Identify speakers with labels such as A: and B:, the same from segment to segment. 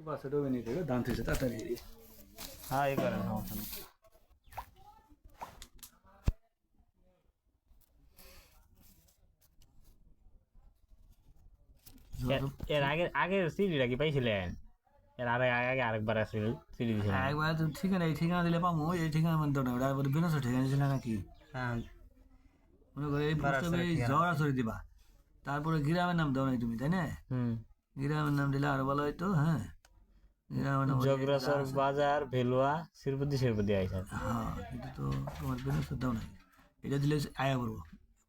A: পাশে ডোবে নিয়ে দেবে ধান থেকে তাড়াতাড়ি
B: হ্যাঁ এই করেন সমস্যা নেই এর- এর আগে আগের সিডিটা কি পাইছিলেন এর আগে আগে আরেকবার আসছিল সিডি দিয়েছিলেন
A: একবার তো ঠিকানা এই ঠিকানা দিলে পাবো এই ঠিকানা মানে তো না ওটা বলে বিনাশ ঠিকানা ছিল নাকি
B: হ্যাঁ
A: মনে করে এই
B: বারাসতের
A: পুস্তকে
B: ঠিকানা।
A: জড়া সরে দিবা তারপরে গ্রামের নাম দাও নাই তুমি তাই না
B: হুম
A: গ্রামের নাম দিলে আরও ভালো হইতো হ্যাঁ গ্রামের নাম
B: জগরাসর বাজার ভেলুয়া শিরপতি শিরপতি আইসা
A: হ্যাঁ কিন্তু তো তোমার বিনাশ দাও নাই। এটা দিলে আয়া করব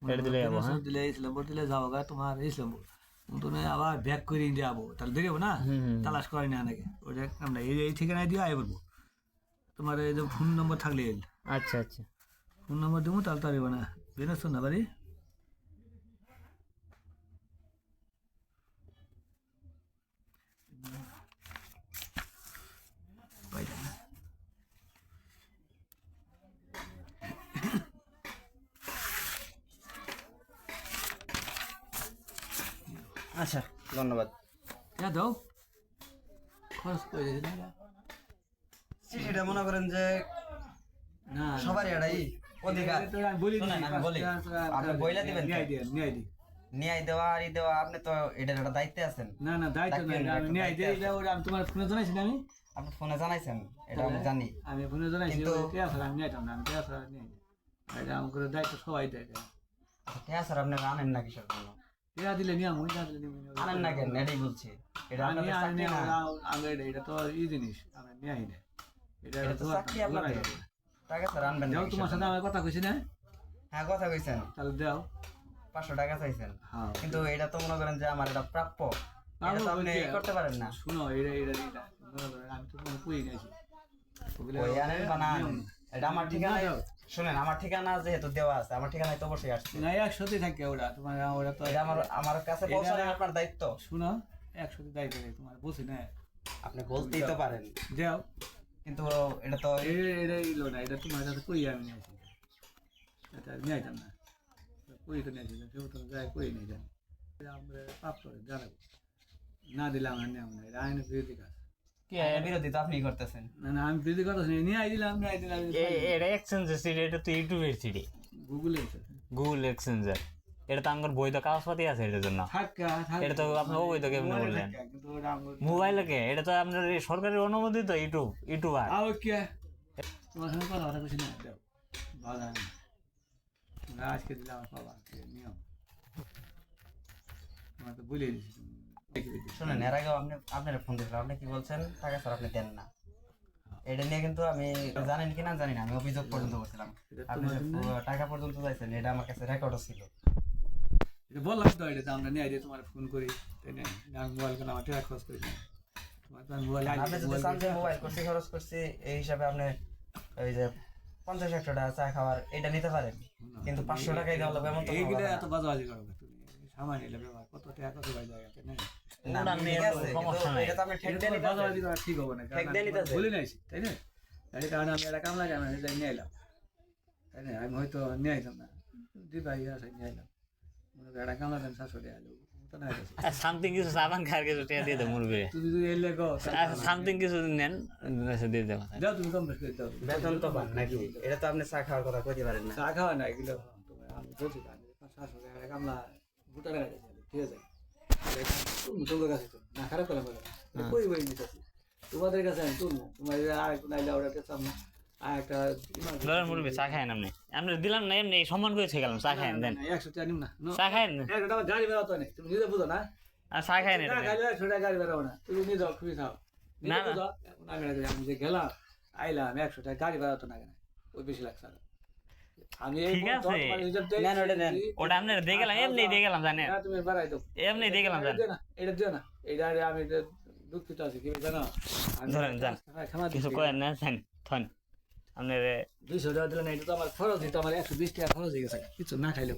B: এটা দিলে যাব, হ্যাঁ?
A: দিলে ইসলামপুর দিলে যাব গা তোমার ইসলামপুর। তুমি আবার ব্যাক করে ইন্ডিয়া যাব। তাহলে দেখব না? তালাশ করে না নাকি? ওটা আমরা এই এই ঠিকানায় দিয়ে আয় করব তোমার এই যে ফোন নম্বর থাকলে
B: আচ্ছা আচ্ছা।
A: ফোন নম্বর দেবো তাহলে তারিব না। বেরোচ্ছ না বাড়ি পাইলাম না।
B: আচ্ছা। ধন্যবাদ।
A: যা দাও। খরচ করে দিয়েছি না
C: চিঠিটা মনে করেন যে
A: না
C: সবারই এটাই অধিকার।
A: বলি
C: বলি। আপনি বইলা দিবেন তো?
A: ন্যায় দিয়ে ন্যায় দিই
C: ন্যায় দেওয়া আর ই দেওয়া আপনি তো এটার একটা দায়িত্বে আছেন।
A: না না দায়িত্ব নাই আমি ন্যায়
C: দায়িত্ব
A: দিই ওটা আমি তোমার ফোনে জানাইছি আমি?
C: আপনি ফোনে জানাইছেন এটা আমি জানি।
A: আমি ফোনে জানাইছি
C: কিন্তু-
A: কে আমি নিতাম না আমি কে নিয়ে এটা আমাকে দায়িত্ব সবাই দেয়
C: হ্যাঁ আপনি আনেন না কিসের জন্য?
A: টিয়া দিলে নিয়ে আমি দিলে নিয়ে
C: আনেন না কেন? এটাই বলছি। এটা
A: আমি
C: আপনাদের
A: আমি
C: চাকরি না
A: আমি এটা এটা তো ই জিনিস আমি নিয়ে আই এটা
C: এটা তো চাকরি আপনাদের। টাকা স্যার আনবেন না
A: যাও তোমার সাথে? আমার কথা কইছি না?
C: হ্যাঁ কথা কইছেন।
A: তাহলে দাও।
C: পাঁচশো টাকা চাইছেন।
A: হ্যাঁ।
C: কিন্তু এটা তো মনে করেন যে আমার এটা প্রাপ্য। এটা তো আপনি করতে পারেন না।
A: শুনো এটা এটা এটা। আমি তো পুই
C: ওই আনেন বা এটা আমার ঠিকানা শুনেন আমার ঠিকানা যেহেতু দেওয়া আছে আমার ঠিকানায় তো অবশ্যই আসছে।
A: না একসাথে থাকে ওরা তোমার ওরা তো
C: আমার আমার কাছে পৌঁছানো আপনার দায়িত্ব।
A: শুনো একসাথে দায়িত্ব তোমার বলছি না।
C: আপনি বলতেই তো পারেন।
A: যাও।
C: কিন্তু এটা তো
A: এটা ইলো না এটা তোমার কাছে কই আমি নিয়েছি এটা আমি নিয়েছিলাম না। কই তো নিয়েছিলাম কেউ তো যাই কই নিয়ে যান আমরা পাপ করে জানাব। না দিলাম আর নেব না এটা আইনের বিরোধী কাজ
C: তো আপনি করতেছেন।
A: না না আমি বিরোধী কথা নিয়ে আই দিলাম। নিয়ে আই দিলাম
B: এ- এটা এক্সচেঞ্জের এটা তো ইউটিউবের সিডি
A: গুগলে
B: গুগল এক্সচেঞ্জের এটা তো আমার বৈধ কাগজপাতি আছে এটার জন্য। এটা তো আপনি অবৈধ কেমনে বললেন?
A: কিন্তু
B: মোবাইলে কে? এটা তো আপনার এই সরকারি অনুমোদিত ইউটিউব ইউটিউবার
A: তোমার সঙ্গে কথা কথা বলছি না হয় আজকে দিলে বাবা নিয়ম। তোমার তো বলে দিছি।
C: শুনেন এর আগেও আপনি আপনার ফোন দিয়েছিলাম। আপনি কি বলছেন? টাকা স্যার আপনি দেন না। এটা নিয়ে কিন্তু আমি জানেন কি না জানি না আমি অভিযোগ পর্যন্ত করছিলাম। আপনি টাকা পর্যন্ত চাইছেন এটা আমার কাছে রেকর্ডও ছিল।
A: এটা বললাম তো এটা আমরা নিয়ে তোমার ফোন করি। তাই না? আমি মোবাইল কেন আমার টাকা খরচ করি
C: আপনি যদি চান যে মোবাইল করছি খরচ করছি এই হিসাবে আপনি ওই যে পঞ্চাশ একশো টাকা চা খাওয়ার এটা নিতে পারেন। কিন্তু পাঁচশো টাকাই দেওয়া লাগবে এমন তো
A: এইগুলো এত বাজাবাজি করো না তুমি? সামান্য ব্যবহার কত টাকা কত ভাই জায়গা না?
C: ঠিক
A: হবে না। বলে নাইছি তাই না? এই কারণে আমি একটা কামলা এটা নিয়ে এলাম। তাই না? আমি হয়তো নিয়ে আইতাম না। দি ভাই আসে নিয়ে এলাম। একটা কামলা দেন শাশুড়ি আলো
B: সামথিং কিছু সাবান খাওয়ার কিছু টিয়া দিয়ে দেবো মুরগি।
A: তুমি যদি এলে গো
B: সামথিং কিছু নেন দিয়ে দেবো
A: যাও তুমি কম করে দাও।
C: বেতন তো পান নাকি? এটা তো আপনি চা খাওয়ার কথা কইতে পারেন না।
A: চা খাওয়া না এগুলো আমি বলছি শাশুড়ি একটা কামলা ভুটার ঠিক আছে? না খারাপ করে বলে কই বই নিতেছি তোমাদের কাছে আমি তুলবো তোমার আর নাইলে ওরা পেতাম না আর একটা
B: ধরেন মুরগি চা খায়েন আপনি আপনি দিলাম না এমনি সম্মান করে শেখালাম চা খায়েন দেন
A: একশো টাকা নিম না নো।
B: চা
A: একটা আমার গাড়ি বেরোতো না তুমি নিজে বুঝো না
B: আর চা এটা
A: না, গাড়ি একশো টাকা গাড়ি বেরোবো না তুমি নিজে খুবই খাও
B: না, না।
A: আমি যে গেলাম আইলাম একশো টাকা গাড়ি বেরোতো না কেন ওই বেশি লাগছে। আমি
B: ঠিক আছে।
C: নেন, ওটা নেন।
B: ওটা আপনার দিয়ে গেলাম এমনি দিয়ে গেলাম জানেন।
A: না, তুমি বাড়াই দাও।
B: এমনি দিয়ে গেলাম
A: এটা
B: জানেন।
A: না এটা দিও না। এটা আমি দুঃখিত আছি কি জানো? আমি
B: ধরেন, যান। কিছু
A: দিচ্ছি।
B: না জান থন আপনার
A: দুইশো টাকা দিলে এটা তো আমার খরচ দিতে আমার একশো বিশ টাকা খরচ হয়ে গেছে কিছু না খাইলেও।